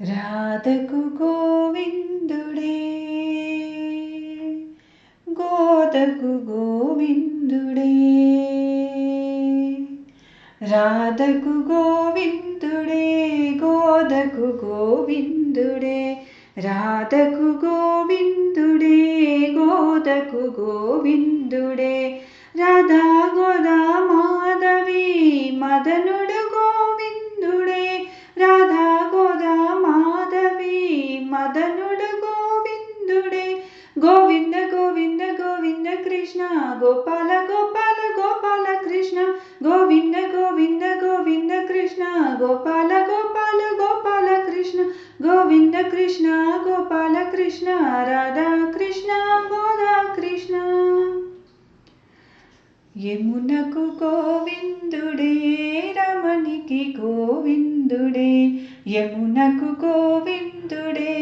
రాధకు గోవిందుడే గోదకు గోవిందుడే రాధకు గోవిందుడే గోదకు గోవిందుడే రాధకు గోవిందుడే గోదకు గోవిందుడే రాధా గోదా మాధవి మదనుడే గోపాల గోపాల గోపాల కృష్ణ. గోవింద గోవింద గోవింద కృష్ణ. గోపాల గోపాల గోపాల కృష్ణ. గోవింద కృష్ణ గోపాల కృష్ణ. రాధా కృష్ణ గోదా కృష్ణ. యమునకు గోవిందుడే రమణికి గోవిందుడే. యమునకు గోవిందుడే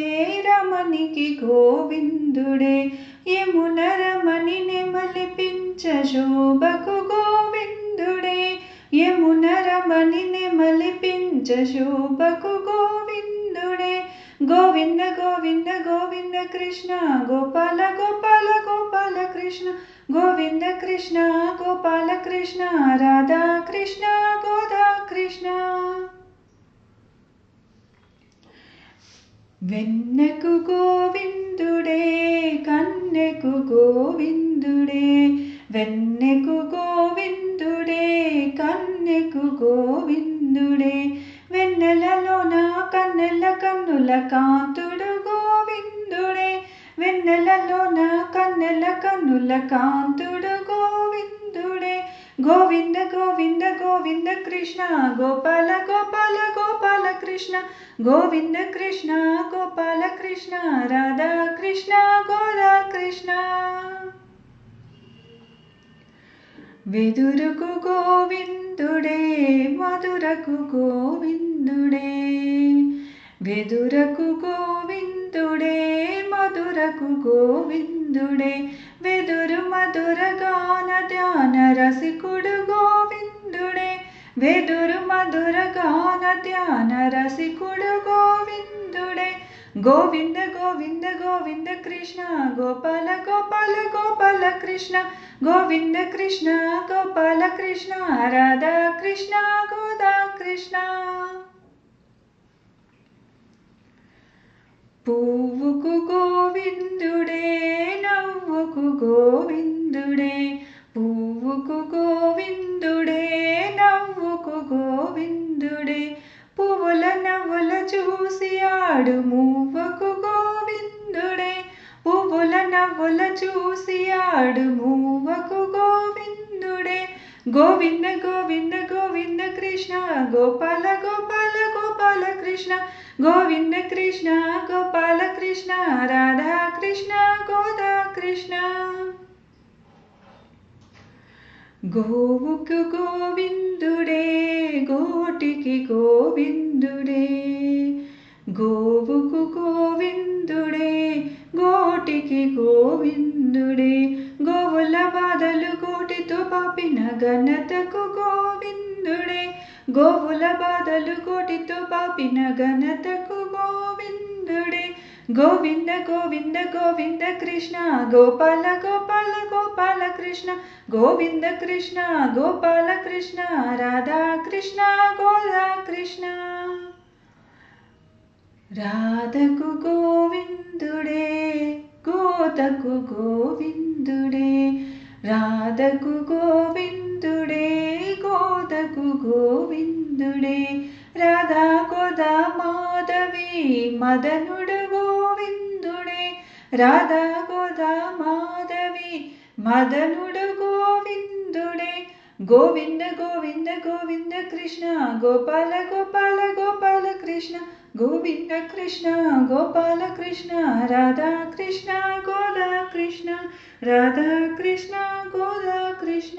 రమణికి గోవిందుడే. యమున రమణిని మలిపి శోభకు గోవిందుడే యమున రమణి మలిపించ శోభకు గోవిందుడే. గోవింద గోవింద గోవింద కృష్ణ గోపాల గోపాల గోపాల కృష్ణ. గోవింద కృష్ణ గోపాల కృష్ణ రాధా కృష్ణ గోదా కృష్ణ. వెన్నకు గోవిందుడే కన్నెకు గోవిందుడే. వెన్నెకు గోవిందుడే కన్నెకు గోవిందుడే వెన్నెలలో నా కన్నెల కన్నుల కాంతుడు గోవిందుడే వెన్నెలలో నా కన్నెల కన్నుల కాంతుడు గోవిందుడే గోవింద గోవింద గోవింద కృష్ణ గోపాల గోపాల గోపాల కృష్ణ గోవింద కృష్ణ గోపాల కృష్ణ రాధా కృష్ణ గోదా కృష్ణ వెదురుకు గోవిందుడే మధురకు గోవిందుడే. వెదురకు గోవిందుడే మధురకు గోవిందుడే. వెదురు మధుర గాన ధ్యాన రసికుడు గోవిందుడే. వెదురు మధుర గాన ధ్యాన రసికుడు గోవిందుడే. గోవింద గోవింద గోవింద కృష్ణ గోపాల గోపాల గోపాల కృష్ణ గోవింద కృష్ణ గోపాల కృష్ణ రాధా కృష్ణ గోదా కృష్ణ. పువ్వుకు గోవిందుడే నవ్వుకు గోవిందుడే పువ్వుకు గోవిందుడే నవ్వుకు గోవిందుడే పువ్వుల నవ్వుల చూసి ఆడు పాడు మూవకు గోవిందుడే గోవింద గోవింద గోవింద కృష్ణ గోపాల గోపాల గోపాల కృష్ణ గోవింద కృష్ణ గోపాల కృష్ణ రాధా కృష్ణ గోదా కృష్ణ గోవుకు గోవిందుడే గోటికి గోవిందుడే గోవుకు గోవిందుడే గోటికి గోవిందుడే గోవుల కోటితో పాపిన ఘనతకు గోవిందుడే. గోవుల బాధలు కోటితో పాపిన ఘనతకు గోవిందుడే. గోవింద గోవింద గోవింద కృష్ణ గోపాల గోపాల గోపాల కృష్ణ. గోవింద కృష్ణ గోపాల కృష్ణ రాధా కృష్ణ గోదా కృష్ణ. రాధకు గోవిందుడే గోతకు గోవిందుడే. రాధకు గోవిందుడే గోదకు గోవిందుడే రాధా గోదా మాధవి మదనుడు గోవిందుడే రాధా గోదా మాధవి మదనుడు గోవిందుడే గోవింద గోవింద గోవింద కృష్ణ గోపాల గోపాల గోపాల కృష్ణ గోవింద కృష్ణ గోపాల కృష్ణ రాధా కృష్ణ గోదా కృష్ణ రాధా కృష్ణ గోదా కృష్ణ